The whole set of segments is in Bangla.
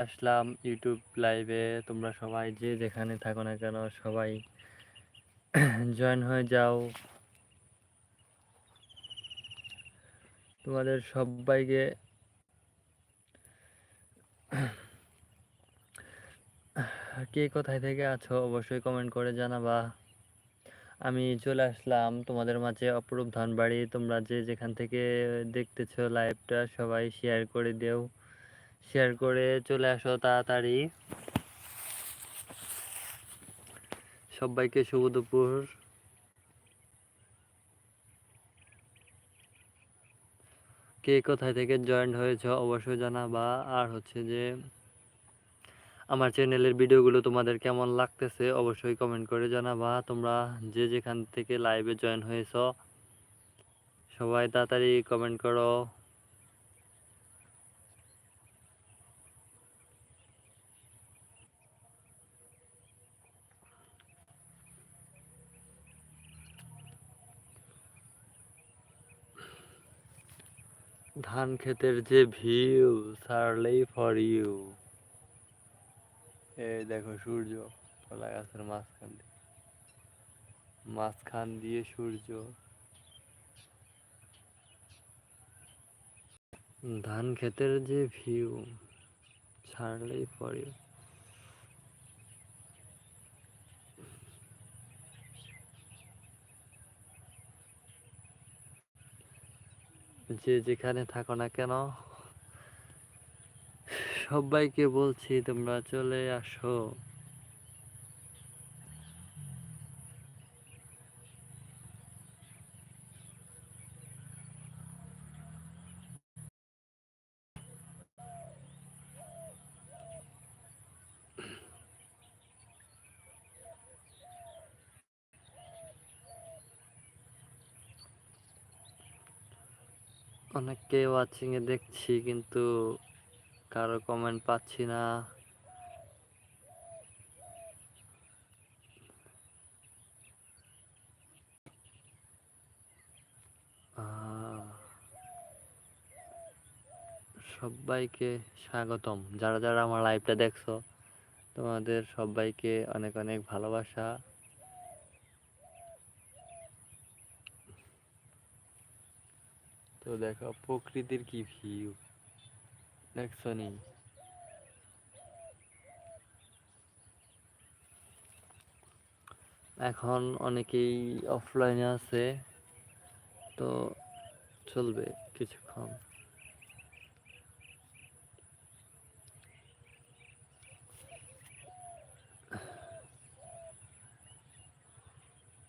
আসলাম ইউটিউব লাইভে তোমরা সবাই যে যেখানে থাকো না কেন সবাই জয়েন হয়ে যাও। তোমাদের সবাইকে কে কোথায় থেকে আছো অবশ্যই কমেন্ট করে জানাবা। আমি চলে আসলাম তোমাদের মাঝে অপরূপ ধানবাড়ি। তোমরা যে যেখান থেকে দেখতেছো লাইভটা সবাই শেয়ার করে দেও। শেয়ার করে চলে আসো তাড়াতাড়ি। সবাইকে শুভ দুপুর। কে কোথায় থেকে জয়েন্ট হয়েছ অবশ্যই জানাবা। আর হচ্ছে যে, আমার চ্যানেলের ভিডিওগুলো তোমাদের কেমন লাগতেছে অবশ্যই কমেন্ট করে জানাবা। তোমরা যে যেখান থেকে লাইভে জয়েন হয়েছ, সবাই তাড়াতাড়ি কমেন্ট করো। ধান ক্ষেতের যে ভিউ সারলেই ফর ইউ এই দেখো সূর্য, কলা গাছের মাঝখান দিয়ে। মাঝখান দিয়ে সূর্য। ধান ক্ষেতের যে ভিউ, ছাড়লেই ফর যে যেখানে থাকো না কেন সবাইকে বলছি তোমরা চলে আসো। অনেককে ওয়াচিং এ দেখছি, কিন্তু কারও কমেন্ট পাচ্ছি না। সবাইকে স্বাগতম। যারা যারা আমার লাইভটা দেখছ, তোমাদের সবাইকে অনেক অনেক ভালোবাসা। তো দেখো প্রকৃতির কি ভিউ দেখছ নি? এখন অনেকেই অফলাইনে আছে তো চলবে কিছুক্ষণ।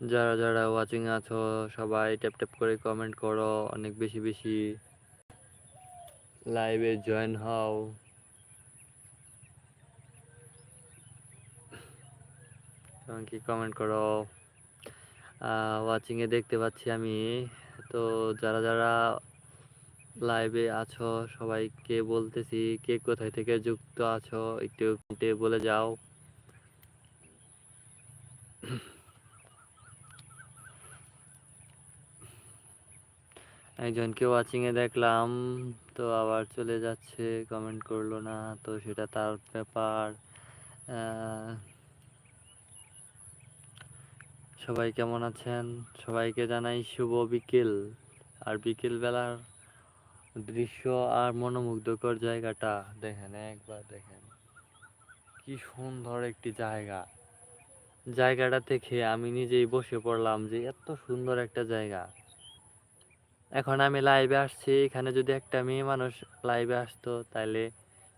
যারা যারা ওয়াচিং আছো, সবাই ট্যাপ ট্যাপ করে কমেন্ট করো, অনেক বেশি বেশি লাইভে জয়েন হও। কি কমেন্ট করো? ওয়াচিংয়ে দেখতে পাচ্ছি আমি। তো যারা যারা লাইভে আছো, সবাইকে বলতেছি, কে কোথায় থেকে যুক্ত আছো, একটু বলে যাও। একজনকে ওয়াচিংয়ে দেখলাম, তো আবার চলে যাচ্ছে কমেন্ট করল না, তো সেটা তার ব্যাপার। সবাই কেমন আছেন? সবাইকে জানাই শুভ বিকেল। আর বিকেল বেলার দৃশ্য আর মনোমুগ্ধকর জায়গাটা দেখেন, একবার দেখেন। কি সুন্দর একটি জায়গা। জায়গাটা দেখে আমি নিজেই বসে পড়লাম যে, এত সুন্দর একটা জায়গা। এখন আমি লাইভে আসছি, এখানে যদি একটা মেয়ে মানুষ লাইভে আসতো তাহলে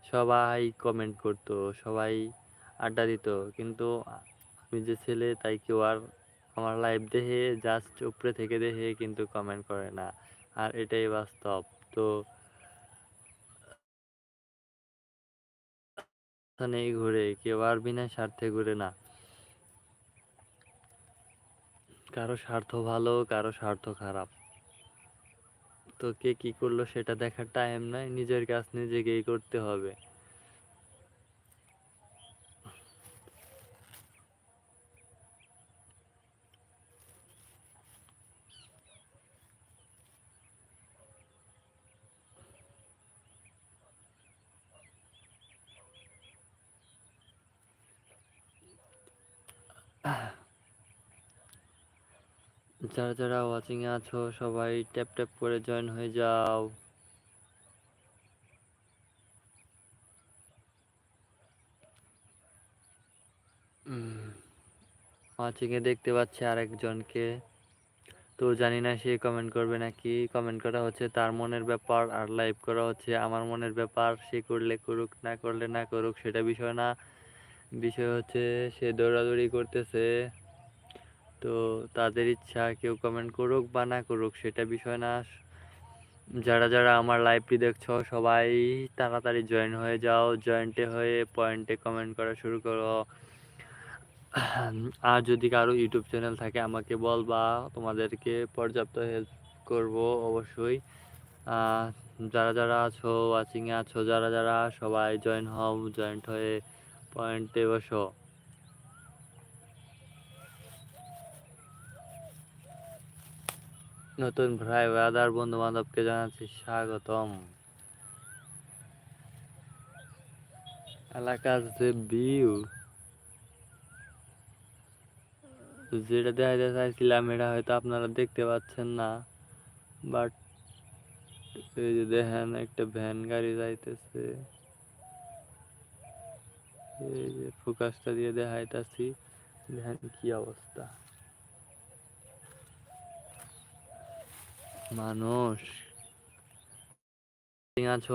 সবাই কমেন্ট করতো, সবাই আড্ডা দিত। কিন্তু আমি যে ছেলে, তাই কেউ আর আমার লাইভ দেখে জাস্ট উপরে থেকে দেখে কিন্তু কমেন্ট করে না। আর এটাই বাস্তব। তো নেই ঘুরে, কেউ আর বিনা স্বার্থে ঘুরে না। কারও স্বার্থ ভালো, কারও স্বার্থ খারাপ। তো কে কি করল সেটা দেখার টাইম নাই। নিজের কাজ নিজেকেই করতে হবে। যারা যারা ওয়াচিং এ আছো, সবাই ট্যাপ ট্যাপ করে জয়েন হয়ে যাও। ওয়াচিং এ দেখতে পাচ্ছি আরেকজনকে। তো জানি না সে কমেন্ট করবে নাকি। কমেন্ট করা হচ্ছে তার মনের ব্যাপার, আর লাইভ করা হচ্ছে আমার মনের ব্যাপার। সে করলে করুক, না করলে না করুক, সেটা বিষয় না। বিষয় হচ্ছে সে দৌড়াদৌড়ি করতেছে। তো তাদের ইচ্ছা কেউ কমেন্ট করুক বা না করুক, সেটা বিষয় না। যারা যারা আমার লাইভটি দেখছ, সবাই তাড়াতাড়ি জয়েন হয়ে যাও জয়েন্টে হয়ে পয়েন্টে কমেন্ট করা শুরু করো। আর যদি কারও ইউটিউব চ্যানেল থাকে, আমাকে বল বা তোমাদেরকে পর্যাপ্ত হেল্প করব অবশ্যই। যারা যারা আছো ওয়াচিংয়ে আছো, যারা যারা, সবাই জয়েন হও জয়েন্ট হয়ে পয়েন্টে বসো। নতুন ভাই ওয়াদার বন্ধু বান্ধবকে জানাচ্ছি স্বাগতম। এলাকার যে ভিউ যেটা দেখাতে চাইছিলাম এটা হয়তো আপনারা দেখতে পাচ্ছেন না, বাট এই যে দেখেন একটা ভ্যান গাড়ি যাইতেছে। এই যে ফোকাসটা দিয়ে দেখাইতেছি, দেখেন কি অবস্থা। মানুষ। আছো।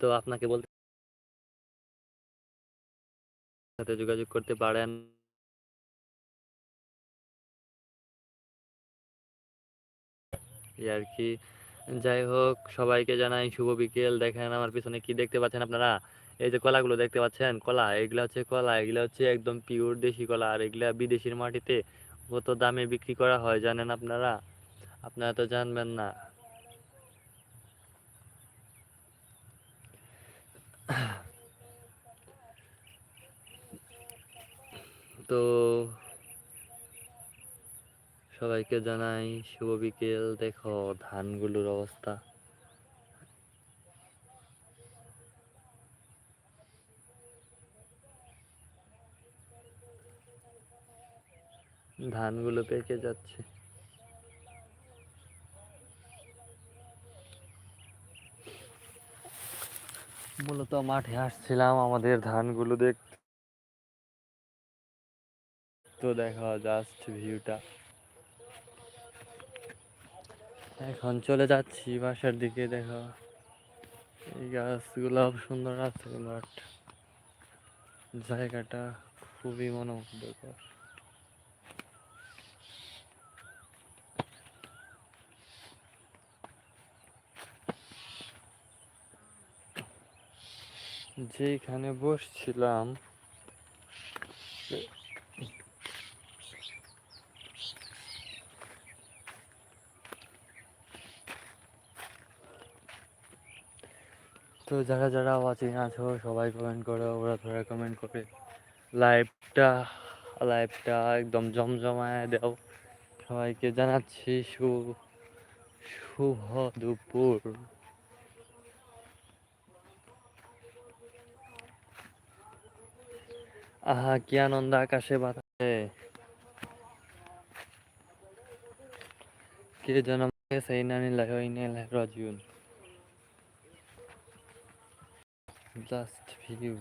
তো আপনাকে বলতে সাথে যোগাযোগ করতে পারেন। আর কি। যাই হোক, সবাইকে জানাই শুভ বিকেল। দেখেন আমার পিছনে কি দেখতে পাচ্ছেন আপনারা? এই যে কলাগুলো দেখতে পাচ্ছেন? কলা, এগুলা হচ্ছে কলা, এগুলা হচ্ছে একদম পিওর দেশি কলা। আর এগুলা বিদেশির মাটিতে কত দামে বিক্রি করা হয় জানেন আপনারা? আপনারা তো জানবেন না। তো সবাইকে জানাই, শুভ বিকেল। দেখো, ধানগুলোর অবস্থা। ধানগুলো পেকে যাচ্ছে। মূলত মাঠে আসছিলাম আমাদের ধানগুলো দেখতে। তো দেখা জাস্ট ভিউটা এখন চলে যাচ্ছি বাসার দিকে, দেখা। এই গাছগুলো সুন্দর আছে বাট জায়গাটা খুবই মনোমুগ্ধকর। যেখানে বসছিলাম, তো যারা যারা ওয়াচিং আছো, সবাই কমেন্ট করো, ওরা ধরে কমেন্ট করে লাইভটা লাইভটা একদম জমজমায় দাও। সবাইকে জানাচ্ছি শুভ শুভ দুপুর। আহা, কি আনন্দ আকাশে বাতাসে। কে যেন সেই নানি লাগাইনে রাজুন জাস্ট ভিউ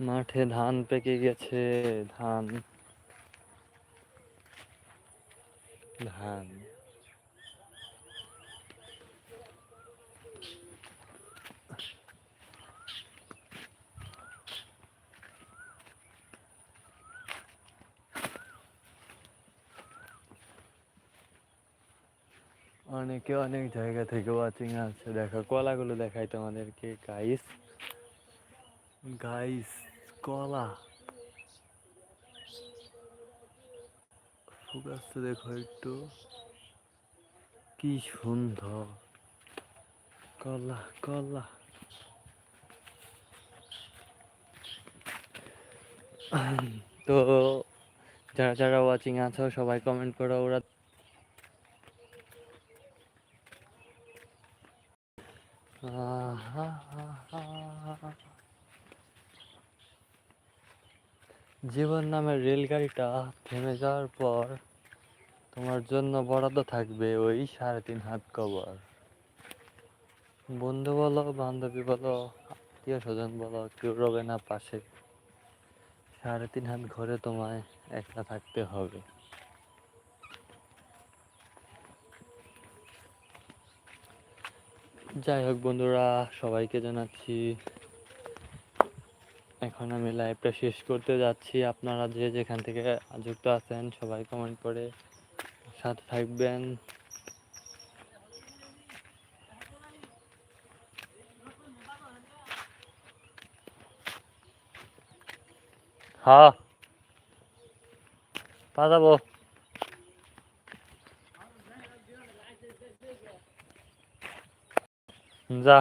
মাঠে ধান পেকে গেছে, ধান। ধান। অনেকে অনেক জায়গা থেকে ওয়াচিং আছে। দেখো, কলাগুলো দেখাই তোমাদেরকে গাইস গাইস কলা। ফোকাসটা দেখো একটু। কি সুন্দর। কলা কলা। তো যারা যারা ওয়াচিং আছো, সবাই কমেন্ট করো। ওরা জীবন নামের রেলগাড়িটা থেমে যাওয়ার পর তোমার জন্য বরাদ্দ থাকবে ওই সাড়ে তিন হাত কবর। বন্ধু বলো, বান্ধবী বলো, আত্মীয় স্বজন বলো, কেউ রবে না পাশে। সাড়ে তিন হাত ঘরে তোমায় একলা থাকতে হবে। যাই হোক বন্ধুরা, সবাইকে জানাচ্ছি, এখন আমি লাইভটা শেষ করতে যাচ্ছি। আপনারা যে যেখান থেকে যুক্ত আছেন, সবাই কমেন্ট করে সাথে থাকবেন। হ্যাঁ পাঠাবো যা